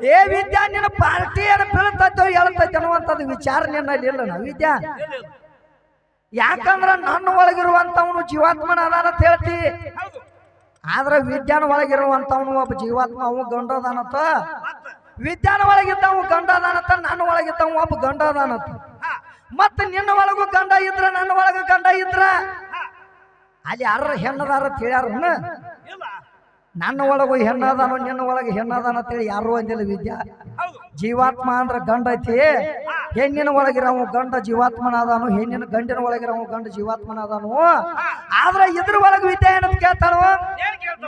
ಏ ವಿದ್ಯಾ, ನಿನ್ನ ಪಾರ್ಟಿ ಏನು ಬೀಳ್ತೈತೋ ಹೇಳ್ತೈತೆ ಅನ್ನುವಂಥದ್ದು ವಿಚಾರ ನಿನ್ನಲ್ಲಿ ಇಲ್ಲ ನಾ ವಿದ್ಯಾ. ಯಾಕಂದ್ರ ನನ್ನ ಒಳಗಿರುವಂತವನು ಜೀವಾತ್ಮನ ಅದಾನ ಅಂತ ಹೇಳ್ತಿ. ಆದ್ರೆ ವಿದ್ಯಾನ ಒಳಗಿರುವಂತವನು ಒಬ್ಬ ಜೀವಾತ್ಮ, ಅವ ಗಂಡ ವಿದ್ಯಾನ ಒಳಗಿದ್ದವ ಗಂಡ ಅದಾನತ್ತ ನನ್ನ ಒಳಗಿದ್ದವ ಒಬ್ಬ ಗಂಡ ಮತ್ತ ನಿನ್ನ ಒಳಗೂ ಗಂಡ ಇದ್ರ, ನನ್ನ ಒಳಗೂ ಗಂಡ ಇದ್ರ. ಅಲ್ಲಿ ಯಾರ ಹೆಣ್ಣದಾರ ಅಂತ ನನ್ನ ಒಳಗು ಹೆಣ್ಣದಾನು, ನಿನ್ನ ಒಳಗೆ ಹೆಣ್ಣದಾನ ಅಂತೇಳಿ ಯಾರು ಅಂದಿಲ್ಲ ವಿದ್ಯಾ. ಜೀವಾತ್ಮ ಅಂದ್ರೆ ಗಂಡ ಐತಿ. ಹೆಣ್ಣಿನ ಒಳಗಿರವು ಗಂಡ ಜೀವಾತ್ಮನಾದಾನು, ಹೆಣ್ಣಿನ ಗಂಡಿನ ಒಳಗಿರವು ಗಂಡ ಜೀವಾತ್ಮನಾದಾನು. ಆದ್ರೆ ಇದ್ರ ಒಳಗೆ ವಿದ್ಯೆ ಏನಂತ ಕೇಳ್ತಾವ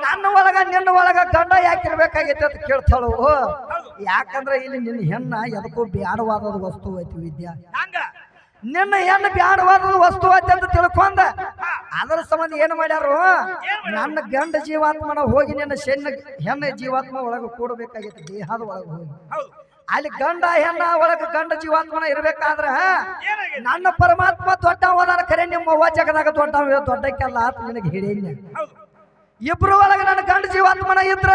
ನನ್ನ ಒಳಗ, ನಿನ್ನ ಒಳಗ ಗಂಡ ಯಾಕಿರ್ಬೇಕಾಗೈತೆ ಅಂತ ಕೇಳ್ತಾಳು. ಯಾಕಂದ್ರೆ ಇಲ್ಲಿ ನಿನ್ನ ಹೆಣ್ಣ ಎದಕ್ಕೂ ಬ್ಯಾಡವಾದ ವಸ್ತು ಐತಿ ವಿದ್ಯಾ. ನಿನ್ನ ಹೆಣ್ಣು ಬ್ಯಾಡವಾದ ವಸ್ತು ಐತೆ ಅಂತ ತಿಳ್ಕೊಂಡ. ಅದರ ಸಂಬಂಧ ಏನು ಮಾಡ್ಯಾರು? ನನ್ನ ಗಂಡ ಜೀವಾತ್ಮನ ಹೋಗಿ ನಿನ್ನ ಶೆಣ್ಣ ಹೆಣ್ಣ ಜೀವಾತ್ಮ ಒಳಗ ಕೂಡಬೇಕಾಗಿತ್ತು, ದೇಹದ ಒಳಗ ಹೋಗಿ. ಅಲ್ಲಿ ಗಂಡ, ಹೆಣ್ಣ ಒಳಗ ಗಂಡ ಜೀವಾತ್ಮನ ಇರ್ಬೇಕಾದ್ರ, ನನ್ನ ಪರಮಾತ್ಮ ದೊಡ್ಡ ಹೋದಾನ ಕರೆ ನಿಮ್ಮ ಅವ್ವ ಜಗದಾಗ ದೊಡ್ಡ ದೊಡ್ಡಕ್ಕೆಲ್ಲ ಆತ ನಿನಗೆ ಹಿಡಿಯ ಇಬ್ರು ಒಳಗ ನನ್ನ ಗಂಡ ಜೀವಾತ್ಮನ ಇದ್ರ,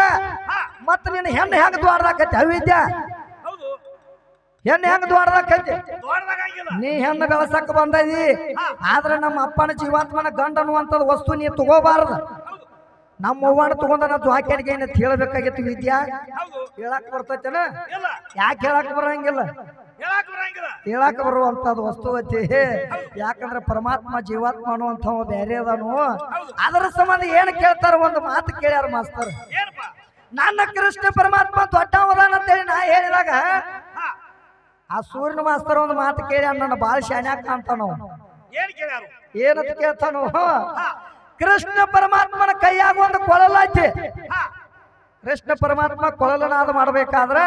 ಮತ್ತೆ ನಿನ್ನ ಹೆಣ್ಣು ಹೆಂಗ ದ್ವಾರದಾಕತಿ ಅವಿದ್ಯ? ಹೆಣ್ಣು ಹೆಂಗ ದ್ವಾರದಾಕತಿ ದೊಡ್ಡದಾಗಂಗಿಲ್ಲ ನೀ ಹೆಣ್ಣು ಬೆಳಸಕ್ ಬಂದದಿ. ಆದ್ರೆ ನಮ್ಮ ಅಪ್ಪನ ಜೀವಾತ್ಮನ ಗಂಡ ಅನ್ನುವಂಥದ್ದು ವಸ್ತು ನೀ ತಗೋಬಾರ್ದು. ನಮ್ಮ ಅವ್ವನ ತಗೊಂಡ ನಾ ದ್ವಾಕ್ಯಾನಿಗೆ ಏನು ಹೇಳಬೇಕಾಗಿತ್ತು ವಿದ್ಯಾ? ಹೇಳಕ್ ಬರ್ತೈತೇನ? ಯಾಕೆ ಹೇಳಕ್ ಬರಂಗಿಲ್ಲ? ಹೇಳಕ್ ಬರುವಂತದ್ದು ವಸ್ತು ಐತಿ. ಯಾಕಂದ್ರೆ ಪರಮಾತ್ಮ ಜೀವಾತ್ಮ ಅನ್ನುವಂಥವ ಬೇರೆ ಅದಾನು. ಅದರ ಸಂಬಂಧ ಏನು ಕೇಳ್ತಾರ ಒಂದು ಮಾತು ಕೇಳ್ಯಾರ ಮಾಸ್ತರ್. ನನ್ನ ಕೃಷ್ಣ ಪರಮಾತ್ಮ ದೊಡ್ಡವದಾನ ಅಂತೇಳಿ ನಾ ಹೇಳಿದಾಗ ಆ ಸೂರ್ಯನ ಮಾಸ್ತರ್ ಒಂದು ಮಾತು ಕೇಳಿ ನನ್ನ ಬಾಳ ಶಾನ್ಯಾಕ ಅಂತಾನು ಏನ್ ಕೇಳ್ಯಾರು? ಏನಂತ ಕೇಳ್ತಾನು? ಕೃಷ್ಣ ಪರಮಾತ್ಮನ ಕೈಯಾಗ ಒಂದು ಕೊಳಲೈತಿ ಐತಿ. ಕೃಷ್ಣ ಪರಮಾತ್ಮ ಕೊಳಲನಾದ ಮಾಡ್ಬೇಕಾದ್ರ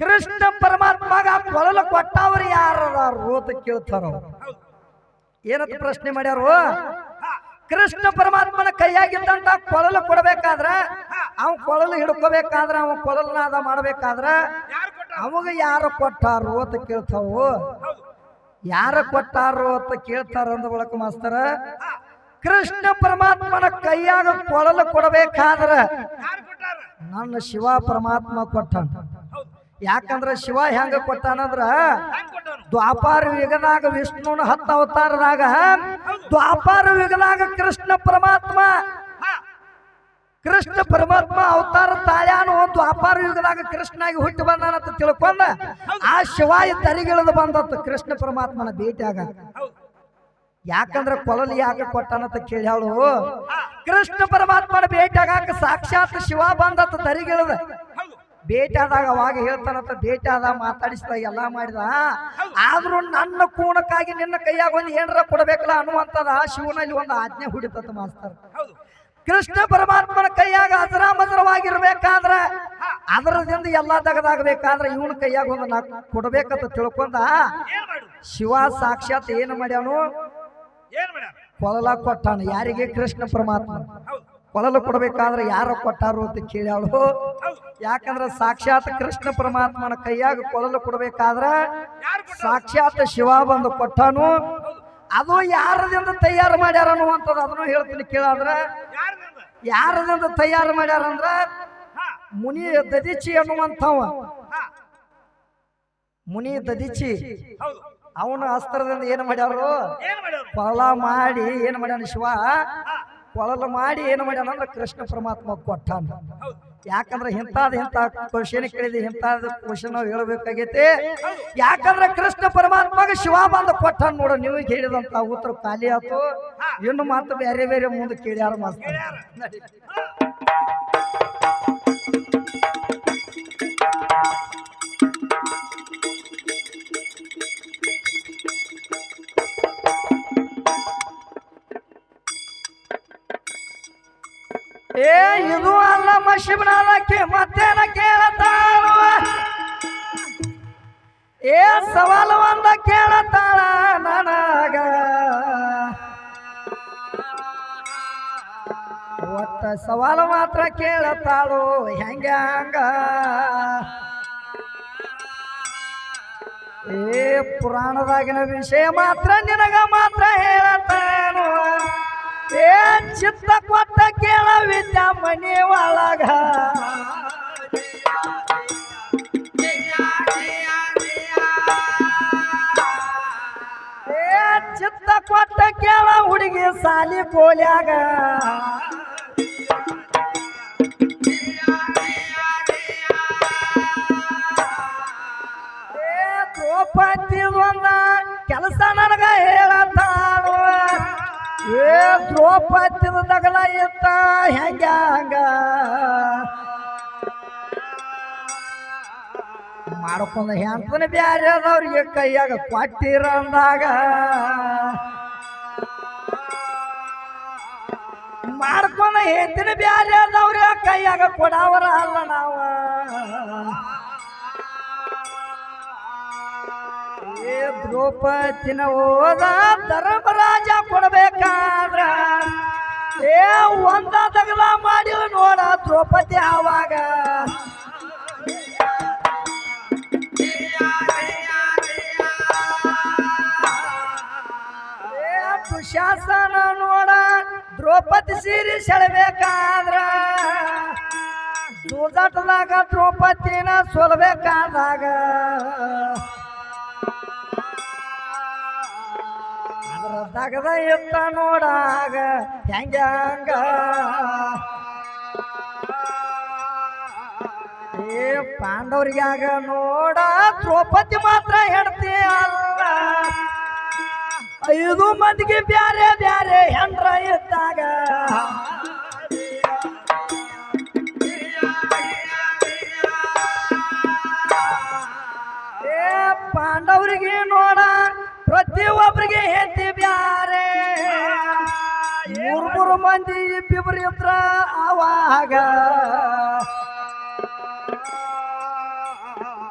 ಕೃಷ್ಣ ಪರಮಾತ್ಮಗ ಕೊಳಲು ಕೊಟ್ಟವ್ರು ಯಾರು ಅಂತ ಕೇಳ್ತಾರ? ಏನಂತ ಪ್ರಶ್ನೆ ಮಾಡ್ಯಾರು? ಕೃಷ್ಣ ಪರಮಾತ್ಮನ ಕೈಯಾಗಿದ್ದಂತ ಕೊಳಲು ಕೊಡಬೇಕಾದ್ರ ಅವ್ ಕೊಳಲು ಹಿಡ್ಕೋಬೇಕಾದ್ರ ಅವ ಕೊಳಲನಾದ ಮಾಡ್ಬೇಕಾದ್ರ ಅವಾಗ ಯಾರು ಕೊಟ್ಟಾರು ಅಂತ ಕೇಳ್ತಾವು? ಯಾರ ಕೊಟ್ಟಾರು ಅಂತ ಕೇಳ್ತಾರ ಅಂದ ಬಳಕ ಮಾಸ್ತರ, ಕೃಷ್ಣ ಪರಮಾತ್ಮನ ಕೈಯಾಗ ಕೊಳಲು ಕೊಡಬೇಕಾದ್ರ ನನ್ನ ಶಿವ ಪರಮಾತ್ಮ ಕೊಟ್ಟಾನ. ಯಾಕಂದ್ರ ಶಿವ ಹೆಂಗ ಕೊಟ್ಟಾನಂದ್ರ, ದ್ವಾಪಾರ ಯುಗನಾಗ ವಿಷ್ಣುನ ಹತ್ತ ಅವತಾರದಾಗ, ದ್ವಾಪಾರ ಯುಗನಾಗ ಕೃಷ್ಣ ಪರಮಾತ್ಮ ಕೃಷ್ಣ ಪರಮಾತ್ಮ ಅವತಾರ ತಾಯಾನು ದ್ವಾಪಾರ ಯುಗದಾಗ ಕೃಷ್ಣಾಗಿ ಹುಟ್ಟಿ ಬಂದಾನಂತ ತಿಳ್ಕೊಂಡ ಆ ಶಿವಾಯ ತರಿಗಿಳಿದು ಬಂದತ್ತು ಕೃಷ್ಣ ಪರಮಾತ್ಮನ ಭೇಟಿಯಾಗ. ಯಾಕಂದ್ರೆ ಕೊಲಲಿ ಯಾಕೆ ಕೊಟ್ಟಾನಂತ ಕೇಳ್ಯಾಳು ಕೃಷ್ಣ ಪರಮಾತ್ಮನ ಭೇಟಿಯಾಗಾಕ ಸಾಕ್ಷಾತ್ ಶಿವ ಬಂದತ್ತ ತರಿಗಿಳದ. ಭೇಟಿ ಆದಾಗ ಅವಾಗ ಹೇಳ್ತಾನಂತ ಭೇಟಿ ಆದ ಮಾತಾಡಿಸಿದ ಎಲ್ಲ ಮಾಡಿದ. ಆದ್ರೂ ನನ್ನ ಕೂಣಕ್ಕಾಗಿ ನಿನ್ನ ಕೈಯಾಗ ಒಂದು ಏನರ ಕೊಡಬೇಕಲ್ಲ ಅನ್ನುವಂಥದ್ದು ಆ ಶಿವನಲ್ಲಿ ಒಂದು ಆಜ್ಞೆ ಹುಡಿತತ್ತ ಮಾಸ್ತರ್. ಕೃಷ್ಣ ಪರಮಾತ್ಮನ ಕೈಯಾಗ ಅಜರಾಮಜರವಾಗಿರ್ಬೇಕಾದ್ರ ಅದರದಿಂದ ಎಲ್ಲಾ ತಗದಾಗಬೇಕಾದ್ರೆ ಇವನ ಕೈಯಾಗ ಒಂದು ನಾ ಕೊಡ್ಬೇಕಂತ ತಿಳ್ಕೊಂಡ ಶಿವ ಸಾಕ್ಷಾತ್ ಏನು ಮಾಡ್ಯಾನು? ಕೊಲಲ ಕೊಟ್ಟಾನ. ಯಾರಿಗೆ? ಕೃಷ್ಣ ಪರಮಾತ್ಮ ಕೊಲಲು ಕೊಡ್ಬೇಕಾದ್ರೆ ಯಾರು ಕೊಟ್ಟಾರು ಅಂತ ಕೇಳ್ಯಾಳು. ಯಾಕಂದ್ರ ಸಾಕ್ಷಾತ್ ಕೃಷ್ಣ ಪರಮಾತ್ಮನ ಕೈಯಾಗ ಕೊಲಲು ಕೊಡ್ಬೇಕಾದ್ರ ಸಾಕ್ಷಾತ್ ಶಿವ ಬಂದು ಕೊಟ್ಟಾನು. ಅದು ಯಾರದಿಂದ ತಯಾರು ಮಾಡ್ಯಾರ ಅನ್ನುವಂಥದ್ದು ಅದನ್ನು ಹೇಳ್ತೀನಿ ಕೇಳಾದ್ರ. ಯಾರಿಂದ ಯಾರದಿಂದ ತಯಾರು ಮಾಡ್ಯಾರ ಅಂದ್ರ ಹಾ. ಮುನಿ ದದಿಚಿ ಅನ್ನುವಂಥವ. ಮುನಿ ದದಿಚಿ. ಅವನು ಅಸ್ತ್ರದಿಂದ ಏನು ಮಾಡ್ಯಾರು? ಏನ್ ಮಾಡ್ಯಾರು? ಫಲ ಮಾಡಿ ಏನು ಮಾಡ್ಯಾನ ಶಿವ? ಕೊಳಲು ಮಾಡಿ ಏನು ಮಾಡ್ಯಾನ ಅಂದ್ರೆ ಕೃಷ್ಣ ಪರಮಾತ್ಮ ಕೊಟ್ಟಾನ. ಯಾಕಂದ್ರೆ ಇಂಥದ್ ಇಂಥ ಕ್ವಶನ್ ಕೇಳಿದೆ ಇಂಥದ್ ಕ್ವಶನ್ ನಾವು ಹೇಳಬೇಕಾಗೈತಿ. ಯಾಕಂದ್ರೆ ಕೃಷ್ಣ ಪರಮಾತ್ಮಗೆ ಶಿವ ಬಂದ ಕೊಟ್ಟಾನ ನೋಡ ನೀವು ಹೇಳಿದಂತ ಉತ್ತರ ಖಾಲಿ ಆತು. ಇನ್ನು ಮಾತು ಬೇರೆ ಬೇರೆ ಮುಂದೆ ಕೇಳ್ಯಾರ ಮಾಸ್ತರ ಮಶಿಬ್ನಾಲಕ್ಕೆ ಮತ್ತೇನ ಕೇಳತಾಳ ಏ ಸವಾಲು ಒಂದ ಕೇಳತಾಳ ನನಗ. ಒತ್ತ ಸವಾಲು ಮಾತ್ರ ಕೇಳತಾಳು ಹೆಂಗ ಹಂಗ? ಏ ಪುರಾಣದಾಗಿನ ವಿಷಯ ಮಾತ್ರ ನಿನಗ ಮಾತ್ರ ಹೇಳತಾನು ಏ ಚಿತ್ತ ಕೊಟ್ಟ ವಿದ್ಯಾ ಮನೆ ಒಳಗ. ಏ ಚಿತ್ತ ಕೊಟ್ಟ ಕೇಳ ಹುಡುಗಿ ಸಾಲಿ ಪೋಲ್ಯಾಗ ದ್ರೌಪದಿದ ದಗಲ ಇತ್ತ ಹೆಂಗ ಮಾಡ್ಕೊಂಡ ಹೆಂತನ ಬ್ಯಾರೆ ಅದವ್ರಿಗೆ ಕೈಯಾಗ ಕೊಟ್ಟಿರ ಅಂದಾಗ. ಮಾಡ್ಕೊಂಡ ಹೆಂತಿನ ಬ್ಯಾರೆ ಅದಾವ್ರ ಕೈಯಾಗ ಕೊಡವರ ಅಲ್ಲ ನಾವ. ದ್ರೌಪದಿನ ಹೋದ ಧರ್ಮರಾಜ ಕೊಡಬೇಕಾದ್ರ ಏ, ಒಂದ ತಗಲ ಮಾಡಿ ನೋಡ ದ್ರೌಪದಿ ಆವಾಗ. ಏ ದುಶಾಸನ ನೋಡ ದ್ರೌಪದಿ ಸೀರೆ ಸೆಳಬೇಕಾದ್ರ. ಜೂಜಾಟದಾಗ ದ್ರೌಪದಿನ ಸೋಲ್ಬೇಕಾದಾಗ. ದಗದ ಎತ್ತ ನೋಡಾಗ ಹೆಂಗ ಏ ಪಾಂಡವ್ರಿಗಾಗ ನೋಡ ದ್ರೌಪದಿ ಮಾತ್ರ ಹೆಂಡತಿ ಅಲ್ಲ. ಐದು ಮಂದಿಗೆ ಬ್ಯಾರೆ ಬ್ಯಾರೆ ಹೆಂಡ್ರ ಇದ್ದಾಗ ಮೂರ್ ಮೂರು ಮಂದಿ ಇಬ್ಬಿಬ್ರು ಇದ್ರ ಅವಾಗ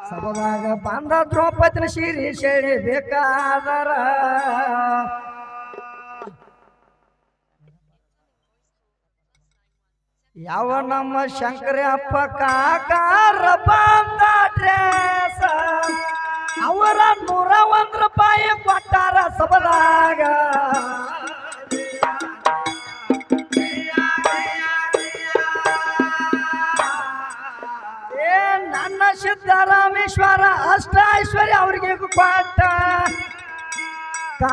ಸಭದಾಗ ಬಂದ ದ್ರೌಪದಿನ ಶಿರಿ ಸೆಳಿಬೇಕಾದರ ಯಾವ ನಮ್ಮ ಶಂಕರ ಅಪ್ಪ ಕಾಕಾರ ಬಂದ ಡ್ರೆಸ್ ಅವರ ನೂರ ಒಂದ್ ರೂಪಾಯಿ ಕೊಟ್ಟಾರ ಸಬದಾಗ ಏ ನನ್ನ ಸಿದ್ದರಾಮೇಶ್ವರ ಅಷ್ಟ ಐಶ್ವರ್ಯ ಅವ್ರಿಗೆ